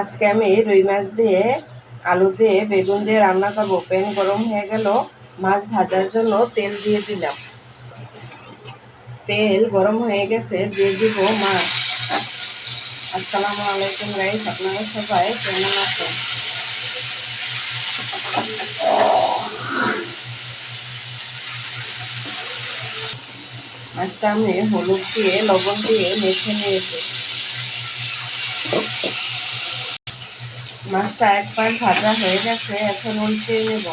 আজকে আমি রুই মাছ দিয়ে, আলু দিয়ে, বেগুন দিয়ে রান্না করব। প্যান গরম হয়ে গেল, মাছ ভাজার জন্য তেল দিয়ে দিলাম। তেল গরম হয়ে গেছে, দিয়ে দিব মাছ। আসসালামু আলাইকুম রাইস আপনারা সবাই কেমন আছেন? মাছটা আমি হলুদ দিয়ে, লবণ দিয়ে মেখে নিয়েছি। মাছটা একবার ভাজা হয়ে গেছে এখন উল্টে নেব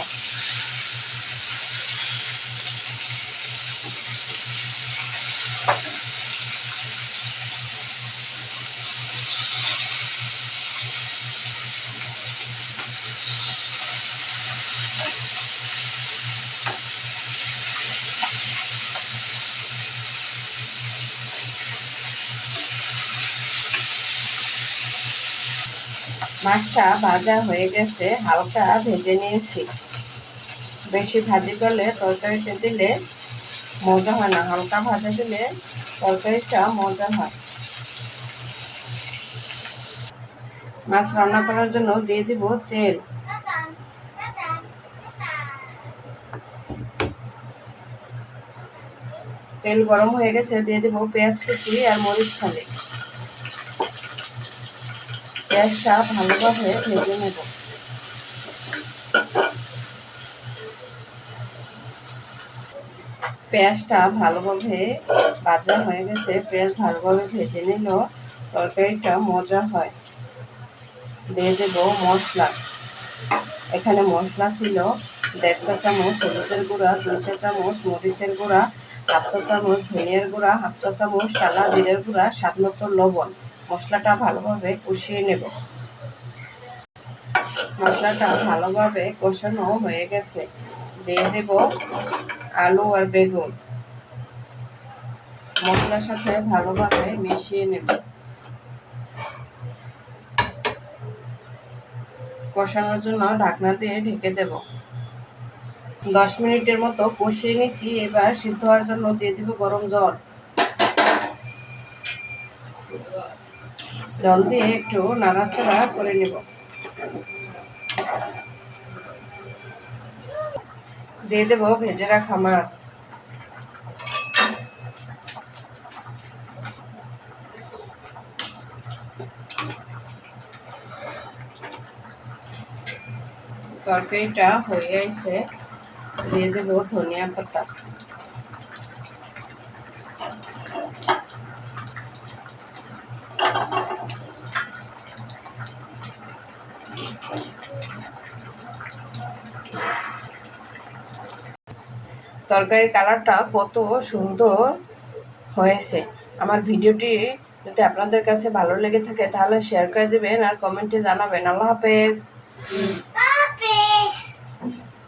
মাছটা ভাজা হয়ে গেছে, হালকা ভেজে নিয়েছি। বেশি ভাজি করলে তরকারিটা দিলে মজা হয় না, হালকা ভাজা দিলে তরকারিটা মজা হয়। মাছ রান্না করার জন্য দিয়ে দিব তেল। তেল গরম হয়ে গেছে, দিয়ে দিব পেঁয়াজ কুচি আর মরিচ খালি পেঁয়াজটা ভালোভাবে ভেজে নেব। পেঁয়াজটা ভালোভাবে ভাজা হয়ে গেছে। পেঁয়াজ ভালোভাবে ভেজে নিল। তরকারিটা মজা হয়। দিয়ে দেব মশলা। এখানে মশলা ছিল দেড় চা চামচ হলুদের গুঁড়া, দুই চামচ মরিচের গুঁড়া হাফটা চামচ ধনিয়ার গুঁড়া হাফটা চামচ সালা জিরের গুঁড়া, স্বাদ মতো লবণ। মশলাটা ভালোভাবে কষিয়ে নেব। মশলাটা ভালোভাবে কষানো হয়ে গেছে। দিয়ে দেব আলু আর বেগুন। মশলার সাথে ভালোভাবে মিশিয়ে নেব। কষানোর জন্য ঢাকনা দিয়ে ঢেকে দেব। দশ মিনিটের মতো কষিয়ে নিছি। এবার সিদ্ধ হওয়ার জন্য দিয়ে দিব গরম জল। জল দিয়ে একটু নাড়াচাড়া করে নেব। দিয়ে দেবো ভেজে রাখা মাছ। তরকারিটা হয়ে গেছে। দিয়ে দেবো ধনিয়া পাতা। তরকারির কালারটা কত সুন্দর হয়েছে। আমার ভিডিওটি যদি আপনাদের কাছে ভালো লেগে থাকে তাহলে শেয়ার করে দেবেন আর কমেন্টে জানাবেন। আল্লাহ হাফেজ।